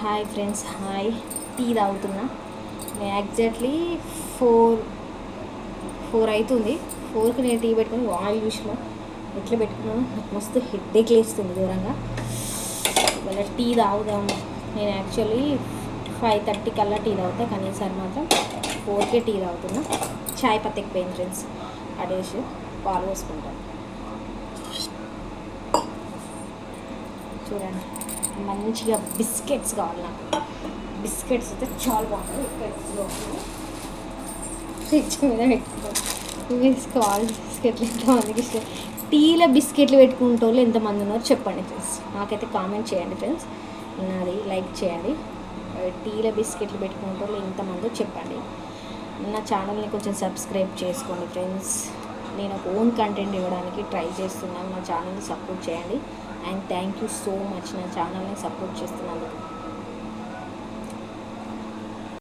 Hi friends hi tea తాగుతున్నా. నేను exactly four four అవుతుంది ఫోర్కి నేను టీ పెట్టుకుని ఆయిల్ చూసిన. ఎట్లా పెట్టుకున్నాను నాకు మస్తు హెడ్ఏక్ లేస్తుంది దూరంగా ఇవాళ టీ తాగుదాము నేను యాక్చువల్లీ ఫైవ్ థర్టీ కల్లా టీ తాగుతా. కానీ ఈసారి మాత్రం ఫోర్కే టీ తాగుతున్నా. చాయ్ పత్తి ఎక్కువైంది ఫ్రెండ్స్ అడేసి పాలు పోసుకుంటాను. చూడండి. మంచిగా బిస్కెట్స్ కావాలి నాకు. బిస్కెట్స్ అయితే చాలా బాగుంటాయి. ఫ్రిడ్జ్ మీద పెట్టుకుంటాం కావాలి బిస్కెట్లు ఎంతమందికి ఇష్టం. టీలో బిస్కెట్లు పెట్టుకుంటే వాళ్ళు ఎంతమంది ఉన్నారో చెప్పండి ఫ్రెండ్స్. నాకైతే కామెంట్ చేయండి ఫ్రెండ్స్. నాది లైక్ చేయండి. టీలో బిస్కెట్లు పెట్టుకుంటే వాళ్ళు ఎంతమందో చెప్పండి. నా ఛానల్ని కొంచెం సబ్స్క్రైబ్ చేసుకోండి ఫ్రెండ్స్. నేను ఒక ఓన్ కంటెంట్ ఇవ్వడానికి ట్రై చేస్తున్నాను. నా ఛానల్ని సపోర్ట్ చేయండి. And thank you so much నా ఛానల్ని సపోర్ట్ చేస్తున్నందుకు.